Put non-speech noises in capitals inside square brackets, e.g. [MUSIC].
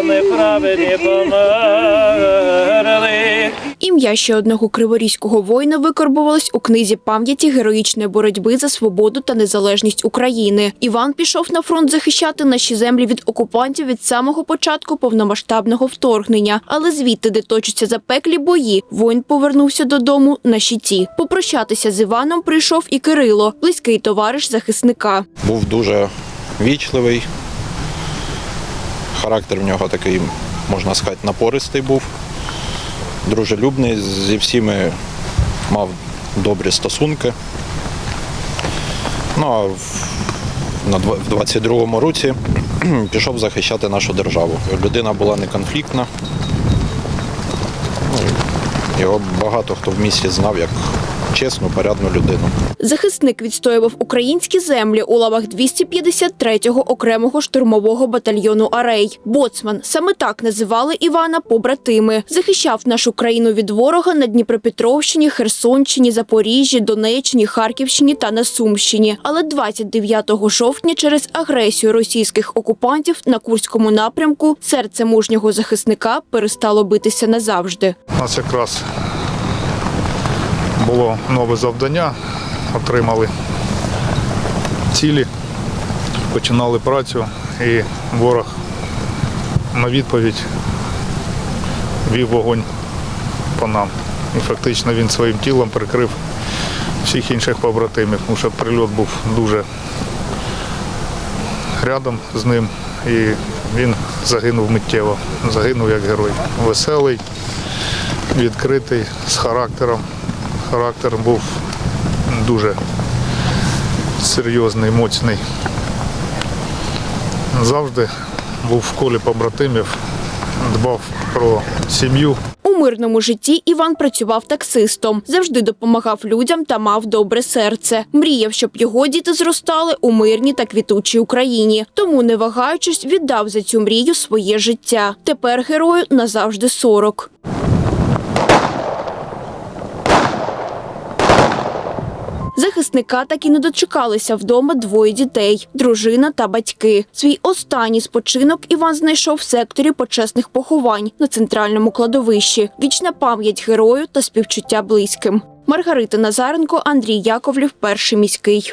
аби не померли. Ім'я ще одного криворізького воїна викорбувалось у книзі пам'яті героїчної боротьби за свободу та незалежність України. Іван пішов на фронт захищати наші землі від окупантів від самого початку повномасштабного вторгнення. Але звідти, де точаться запеклі бої, воїн повернувся додому на щиті. Попрощатися з Іваном прийшов і Кирило, близький товариш захисника. Був дуже вічливий. Характер в нього такий, можна сказати, напористий був, дружелюбний, зі всіми мав добрі стосунки. Ну а в, на в 22-му році [CLEARS THROAT] пішов захищати нашу державу. Людина була неконфліктна. Ну, його багато хто в місті знав як чесну, порядну людину. Захисник відстоював українські землі у лавах 253-го окремого штурмового батальйону Арей. Боцман саме так називали Івана побратими. Захищав нашу країну від ворога на Дніпропетровщині, Херсонщині, Запоріжжі, Донеччині, Харківщині та на Сумщині. Але 29 жовтня через агресію російських окупантів на Курському напрямку серце мужнього захисника перестало битися назавжди. У нас якраз було нове завдання, отримали цілі, починали працю і ворог на відповідь вів вогонь по нам. І фактично він своїм тілом прикрив всіх інших побратимів, тому що прильот був дуже рядом з ним і він загинув миттєво. Загинув як герой. Веселий, відкритий, з характером. Характер був дуже серйозний, моцний. Завжди був в колі побратимів, дбав про сім'ю. У мирному житті Іван працював таксистом, завжди допомагав людям та мав добре серце. Мріяв, щоб його діти зростали у мирній та квітучій Україні. Тому, не вагаючись, віддав за цю мрію своє життя. Тепер герою назавжди 40. Захисника так і не дочекалися вдома двоє дітей – дружина та батьки. Свій останній спочинок Іван знайшов в секторі почесних поховань на центральному кладовищі. Вічна пам'ять герою та співчуття близьким. Маргарита Назаренко, Андрій Яковлів, перший міський.